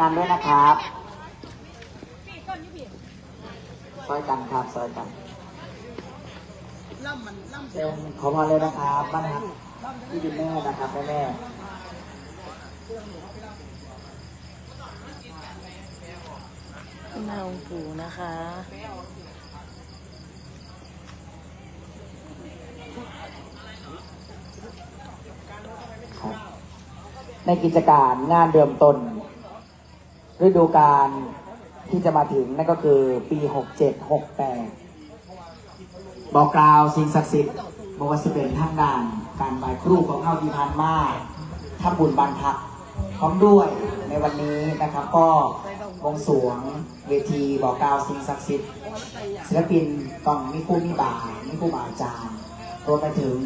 งานด้วยนะครับซอยกันครับซอยกันเชิญขอพรเลยนะครับบ้านฮักพี่ดินแม่นะครับแม่แม่แม่องค์ปู่นะคะครับในกิจการงานเริ่มต้น ฤดูกาลที่จะมาถึงนั่นก็คือปี 67 68 บอกกล่าวสิ่งศักดิ์สิทธิ์บอกว่าจะเป็นทางด่าน การไหว้ครูของเฮาที่ผ่านมาทำบุญบานพักพร้อมด้วยในวันนี้นะครับก็วงสวงเวทีบอกกล่าวสิ่งศักดิ์สิทธิ์ศิลปินต้องมีครูมีบามีครูบาอาจารย์รวมไปถึง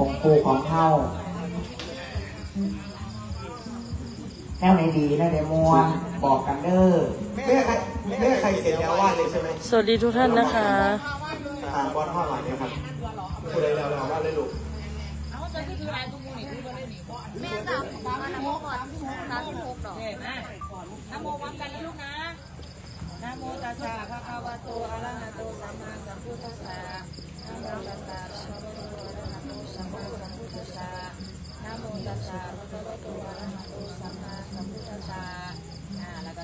องค์ปูของเฮา แนวไหนดีแนวไหนมวนบอกกันเด้อแม่ใครแม่ใครเสร็จแล้วว่าเลยใช่ไหมสวัสดีทุกท่านนะคะอ่าบอลทอดหลายเนี่ยครับผู้ใดแล้วแล้วว่าเลยลูกแม่จับมองนะโมก่อนสามสิบหกดอกนะโมวังกันนะลูกนะนะโมตัสสะภะคะวะโตอะระหะโตสัมมาสัมพุทธัสสะนะโมตัสสะภะคะวะโตอะระหะโตสัมมาสัมพุทธัสสะนะโมตัสสะภะคะวะโตอะระหะโตสัมมาสัมพุทธัสสะอ่าแล้วก็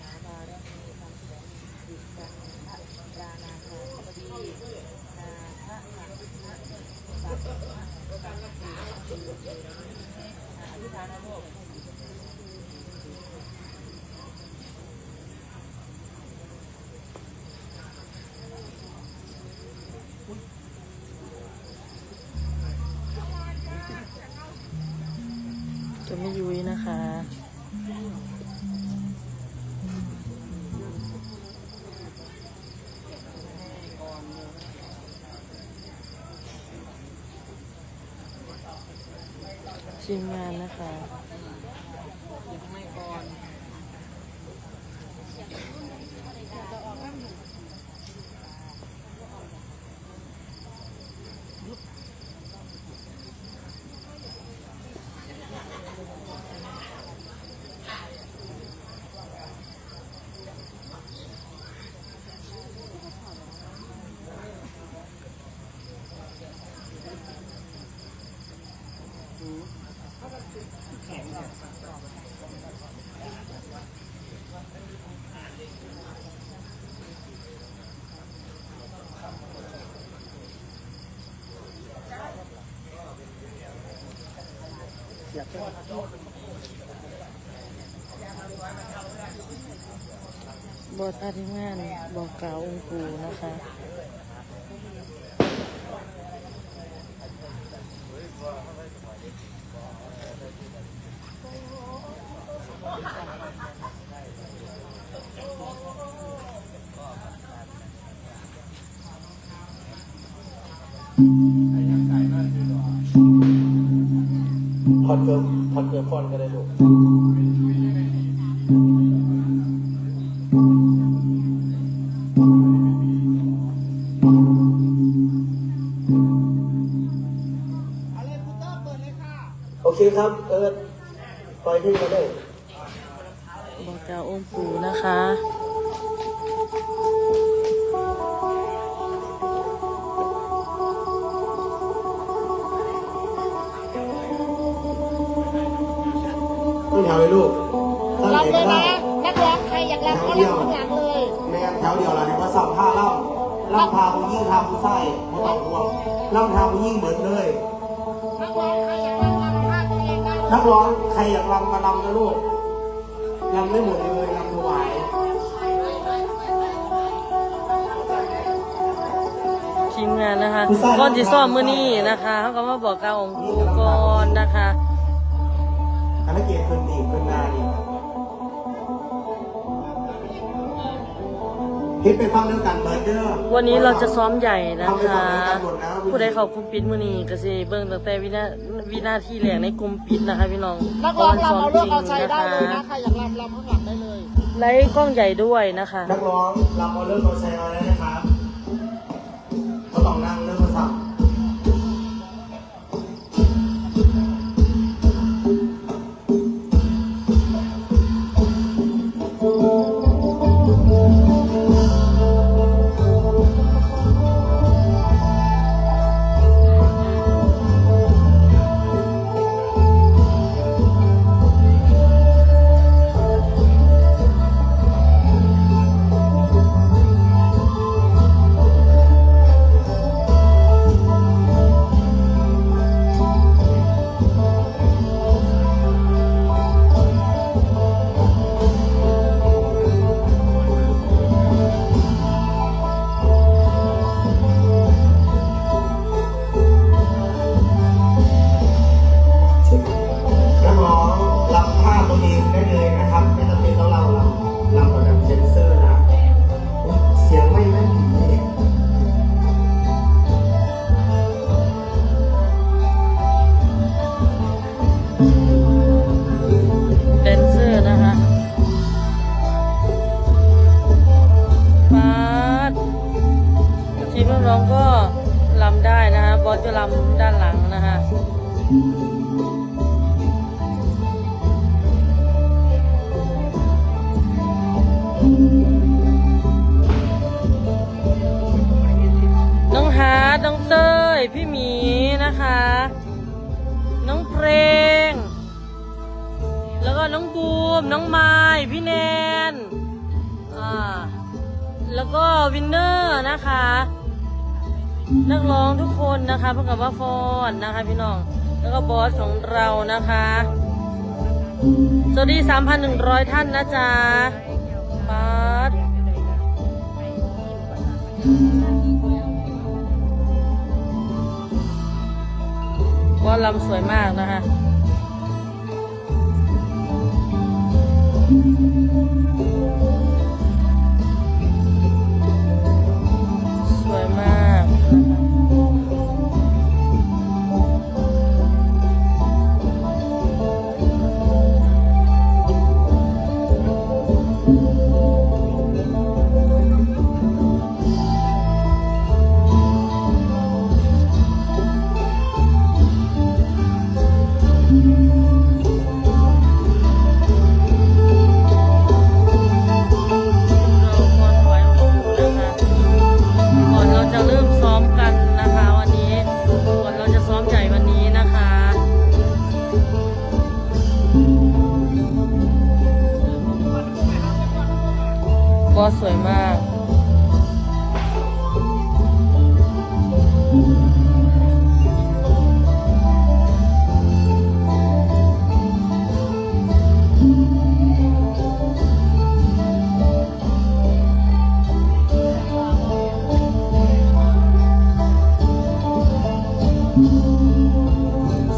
ไม่ยุ้ยนะคะ ทีมงานนะคะ บทอาทีมงานบอกกล่าวองค์ปู่นะคะถอด เกิร์ถอดเกิร์ฟอนก็ได้ลูกโอเคครับ เอิร์ดปล่อยที่มาได้ แถวเลยลูกตั้งรับไหนเลก็ยได้นะ นักร้องใครอยากรับก็รับข้างหลังเลย แม่แถวเดียวละเดี๋ยวมาสั่งผ้าเล่าเล่าพาผู้ยิ่งทาผู้ไส้ไม่ต้องห่วงเล่าทาผู้ยิ่งเหมือนเลย นักร้องใครอยากรับรับผ้าตัวเองได้นักร้องใครอยากรำมาลำนะลูกรำได้หมดเลยรำถวายทีมงานนะคะก่อนที่ซ้อมมื้อนี้นะคะเขาก็มาบอกกล่าวองค์ปู่ก่อนนะคะ คณะเกตเพิ่นดีเพิ่นนานี่เฮ็ดไปฟังเรื่องกันเบิร์ดเด้อวันนี้เราจะซ้อมใหญ่นะคะ ผู้ใดเขากลุ่มปิดมือนี้ก็สิเบิ่งตั้งแต่วินาวินาทีแรกในกลุ่มปิดนะคะพี่น้องนักร้องรำเอาเลิกเอาพใจระได้วันเลยซ้อมจริงนะใครอยากรำรำข้างหลังได้เลยไลฟ์กล้องใหญ่ด้วยนะคะ นักร้องรำเอาเรื่องเราใช้เอาได้นะครับเขาต้องนั่ง จะลำด้านหลังนะคะน้องฮาร์ดน้องเต้ย พี่หมีนะคะ น้องเพลง แล้วก็น้องบูม น้องไม้พี่แนน อ่า แล้วก็วินเนอร์นะคะ นักร้องทุกคนนะคะพบกับว่าฟอนนะคะ พี่น้อง แล้วก็บอสของเรานะคะ สวัสดี 3,100 ท่านนะจ๊ะป๊าดบอสลำสวยมากนะคะ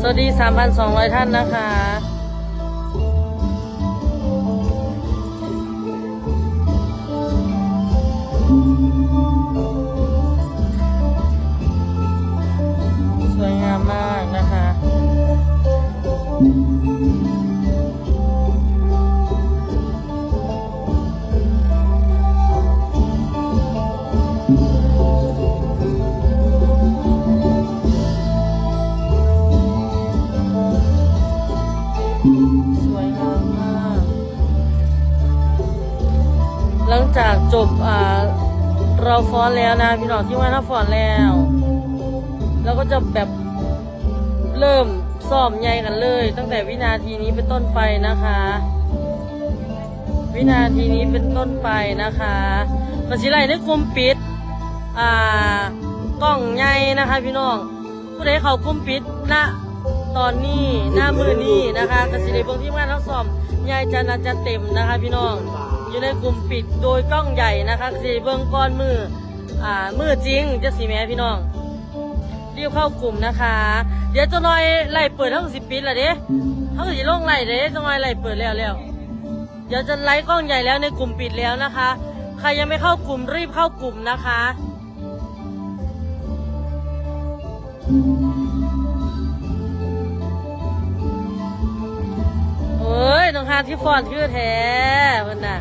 สวัสดี 3,200 ท่านนะคะ บอ่าเราฟ้อนแล้วนะพี่น้องที่ว่าถ้าฟ้อนแล้วแล้วก็จะแบบเริ่มซ้อมใหญ่กันเลย ตั้งแต่วินาทีนี้เป็นต้นไปนะคะ วินาทีนี้เป็นต้นไปนะคะกสิไลในกลุ่มปิด อ่ากล้องใหญ่นะคะ พี่น้องผู้ใดเขากลุ่มปิดณตอนนี้หน้ามือนี้นะคะกสิไลเบิ่งที่งานทั้งซ้อมใหญ่จะน่าจะเต็มนะคะ พี่น้อง อยู่ในกลุ่มปิดโดยกล้องใหญ่นะคะสิไลเบิ่งก้อนมืออ่ามือจริงจะสีแม่พี่น้องรีบเข้ากลุ่มนะคะ เดี๋ยวจะน้อยไล่เปิดเท่าสิบปิดละเด้เท่าสิลงไล่เด้จะน้อยไล่เปิดแล้วแล้วเดี๋ยวจะไลฟ์กล้องใหญ่แล้วในกลุ่มปิดแล้วนะคะ ใครยังไม่เข้ากลุ่มรีบเข้ากลุ่มนะคะเอ้ยน้องฮาที่ฟอนคือแท้มันน่ะ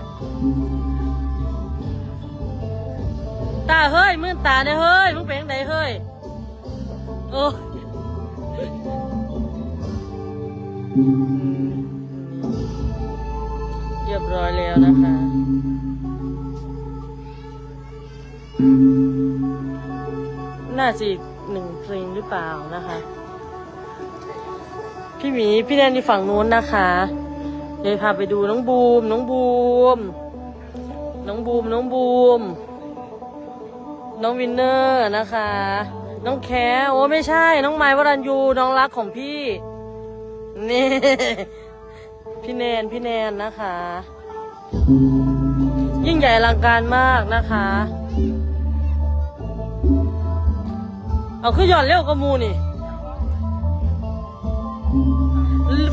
ตาเฮ้ยมื่นตาเนี่ยเฮ้ยมึงเป็นยังไงเฮ้ยโอ้เรียบร้อยแล้วนะคะน่าจะอีกหนึ่งเพลงหรือเปล่านะคะ พี่หมีพี่แนนที่ฝั่งนู้นนะคะเดี๋ยวพาไปดูน้องบูม น้องบูม น้องบูม น้องบูม น้องวินเนอร์นะคะ น้องแคร์โอ้ไม่ใช่ น้องไม้วรัญยูน้องรักของพี่ นี่ พี่แนนพี่แนนนะคะ ยิ่งใหญ่อลังการมากนะคะ เอาขึ้นหย่อนเร็วกว่ามูนี่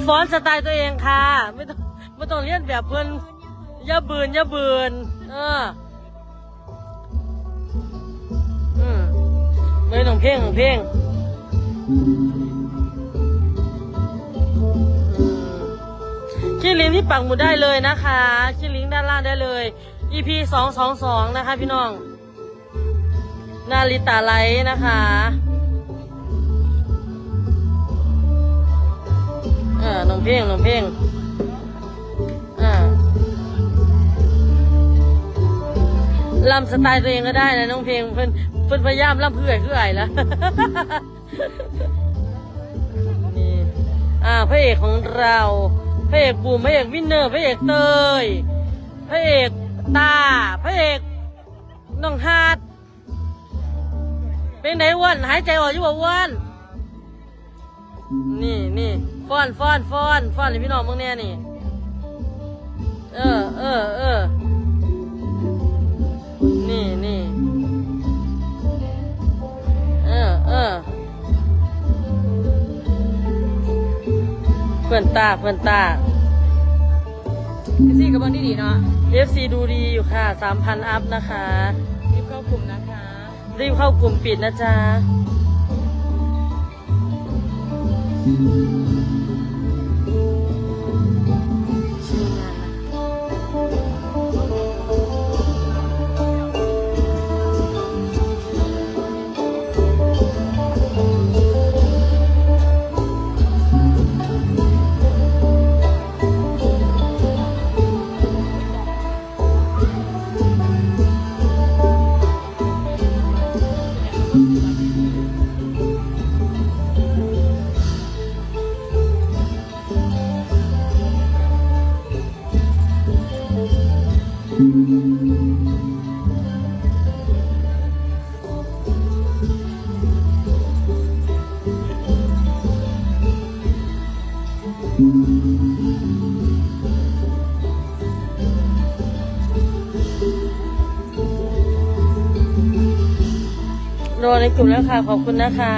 ฟอนสไตล์ตัวเองค่ะ ไม่ต้องไม่ต้องเลียนแบบเพื่อนย่าบืนย่าบืน เออ ไม่ต้องเพ่งต้องเพ่งอืมขี้ลิงก์ที่ปักหมุดได้เลยนะคะขี้ลิงก์ด้านล่างได้เลย EP สองสองสองนะคะพี่น้อง นาริตาไลท์นะคะ เออน้องเพ่งหน้องเพ่งอ่าลำสไตล์ตัวเองก็ได้นะน้องเพลงเพิ่อน เพิ่นพยายามลำเพื่อยเพื่อยแล้วนี่อ่าพระเอกของเราพระเอกบูมพระเอกวินเนอร์พระเอกเตยพระเอกตาพระเอกน้องฮาดเป็นไหนอ้วนหายใจออกอยู่บ่อ้วนนี่นี่ฟ้อนฟ้อนฟ้อนฟ้อนให้พี่น้องมึงเนี่ยนี่ เออเออเออ เออเออเพื่อนตาเพื่อนตาพี่ซี่กับเบิ้งดีๆเนาะ FC ดูดีอยู่ค่ะสามพันอัพนะคะ รีบเข้ากลุ่มนะคะ รีบเข้ากลุ่มปิดนะจ๊ะ กลุ่มแล้วค่ะ ขอบคุณนะคะ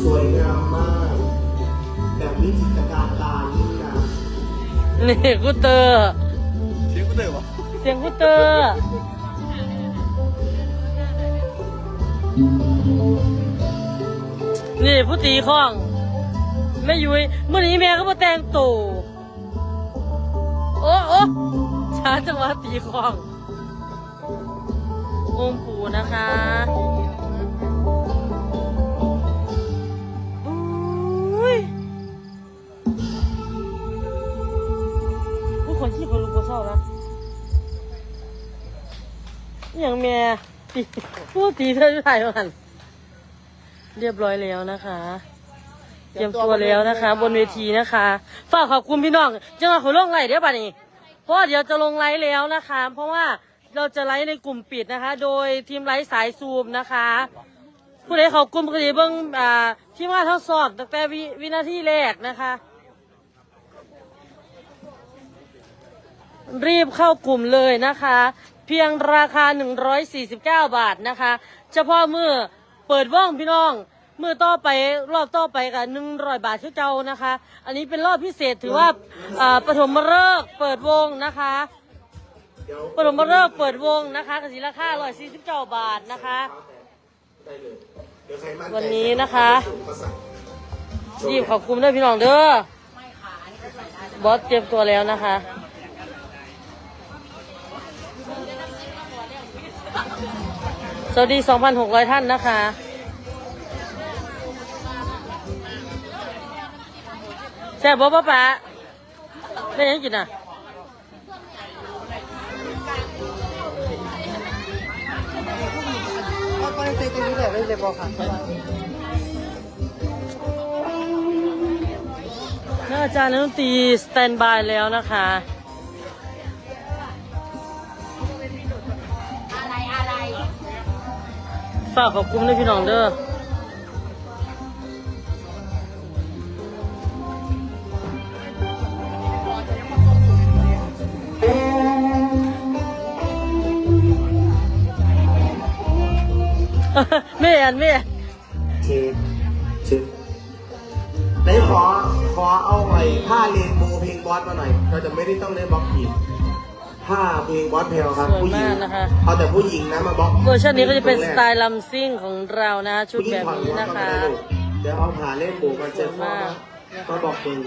สวยงามมาก แบบวิจิตรการตายิ่งนะนี่กูเตอร์เสียงกูเต๋อวะเสียงกูเตอร์ นี่ผู้ตีข้องแม่ยุ้ยเมื่อนี้แม่ก็มาแต่งตัวโอ้โอ้ช้าจังหวะตีข้อง องค์ปู่นะคะอุ้ยผู้คนที่เขารู้ก็เศร้าแล้วอย่างแม่ตีผู้ตีเธอจะถ่ายมัน เรียบร้อยแล้วนะคะ เตรียมตัวแล้วนะคะ บนเวทีนะคะ ฝากขอบคุณพี่น้องจะมาขอลงไลน์เดี๋ยวป่ะนี่เพราะว่าเดี๋ยวจะลงไลฟ์แล้วนะคะ เพราะว่าเราจะไลฟ์ในกลุ่มปิดนะคะ โดยทีมไลฟ์สายซูมนะคะ ผู้ใดเขากลุ่มก็จะเบิ่งอ่าที่มาทดสอบตั้งแต่วิวินาทีแรกนะคะ รีบเข้ากลุ่มเลยนะคะ เพียงราคา 149 บาทนะคะ เฉพาะมือ เปิดว่องพี่น้องมือต่อไปรอบต่อไปกับ100บาทที่เจ้านะคะ อันนี้เป็นรอบพิเศษถือว่าอ่าปฐมฤกษ์เปิดวงนะคะเดี๋ยวปฐมฤกษ์เปิดวงนะคะกสิราคา149บาทนะคะได้เลยเดี๋ยวใครมั่ใจวันนี้นะคะก็สั่งรีบขอบคุณด้วยพี่น้องเด้อบอสเตรียมตัวแล้วนะคะ สวัสดี 2,600 ท่านนะคะ แซ่บบ่ป้าป๋าได้ยังกินอะก็ได้เซ็ตตรงนี้แหละได้เลยบอกค่ะนักอาจารย์นักดนตรีสแตนบายแล้วนะคะ ฝากขอบคุณด้วยพี่น้องเด้อแม่อันแม่เช็ดเช็ดไหนขอขอเอาไอ้ผ้าเรียนโบว์เพลงบอสมาหน่อย เราจะไม่ได้ต้องเล่นบล็อกผิด ผ้าเพลงบอสเพลครับสวยผู้หญิงมากนะคะ เอาแต่ผู้หญิงนะมาบล็อกเวอร์ชันนี้ก็จะเป็นสไตล์ลัมซิ่งของเรานะ ชุดแบบนี้นะคะเดี๋ยวเอาผ่าเล่นโบว์มาเจ็ดสวยมากก็บอกมึง